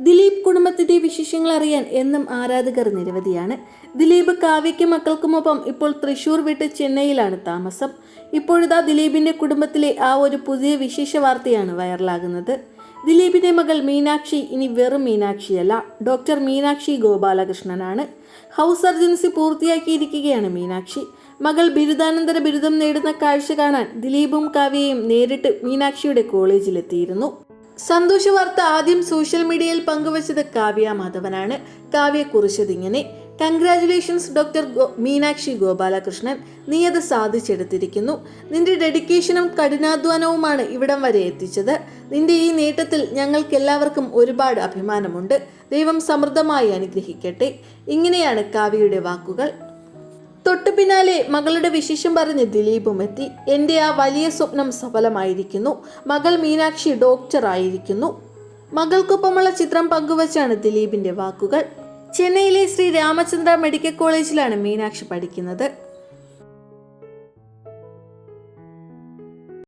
ദിലീപ് കുടുംബത്തിന്റെ വിശേഷങ്ങൾ അറിയാൻ എന്നും ആരാധകർ നിരവധിയാണ്. ദിലീപ് കാവ്യയ്ക്കും മക്കൾക്കുമൊപ്പം ഇപ്പോൾ തൃശൂർ വിട്ട് ചെന്നൈയിലാണ് താമസം. ഇപ്പോഴിതാ ദിലീപിന്റെ കുടുംബത്തിലെ ആ ഒരു പുതിയ വിശേഷ വാർത്തയാണ് വൈറലാകുന്നത്. ദിലീപിന്റെ മകൾ മീനാക്ഷി ഇനി വെറും മീനാക്ഷിയല്ല. ഡോക്ടർ മീനാക്ഷി ഗോപാലകൃഷ്ണനാണ്. ഹൗസ് സർജൻസി പൂർത്തിയാക്കിയിരിക്കുകയാണ് മീനാക്ഷി. മകൾ ബിരുദാനന്തര ബിരുദം നേടുന്ന കാഴ്ച കാണാൻ ദിലീപും കാവ്യയും നേരിട്ട് മീനാക്ഷിയുടെ കോളേജിലെത്തിയിരുന്നു. സന്തോഷ വാർത്ത ആദ്യം സോഷ്യൽ മീഡിയയിൽ പങ്കുവച്ചത് കാവ്യ മാധവനാണ്. കാവ്യ കുറിച്ചതിങ്ങനെ കൺഗ്രാറ്റുലേഷൻസ് ഡോക്ടർ മീനാക്ഷി ഗോപാലകൃഷ്ണൻ. നീ അത് സാധിച്ചെടുത്തിരിക്കുന്നു. നിന്റെ ഡെഡിക്കേഷനും കഠിനാധ്വാനവുമാണ് ഇവിടം വരെ എത്തിച്ചത്. നിന്റെ ഈ നേട്ടത്തിൽ ഞങ്ങൾക്കെല്ലാവർക്കും ഒരുപാട് അഭിമാനമുണ്ട്. ദൈവം സമൃദ്ധമായി അനുഗ്രഹിക്കട്ടെ. ഇങ്ങനെയാണ് കാവ്യയുടെ വാക്കുകൾ. പിന്നാലെ മകളുടെ വിശേഷം പറഞ്ഞ് ദിലീപും എത്തി. എന്റെ ആ വലിയ സ്വപ്നം സഫലമായിരിക്കുന്നു. മകൾ മീനാക്ഷി ഡോക്ടർ ആയിരിക്കുന്നു. മകൾക്കൊപ്പമുള്ള ചിത്രം പങ്കുവച്ചാണ് ദിലീപിന്റെ വാക്കുകൾ. ചെന്നൈയിലെ ശ്രീ രാമചന്ദ്ര മെഡിക്കൽ കോളേജിലാണ് മീനാക്ഷി പഠിക്കുന്നത്.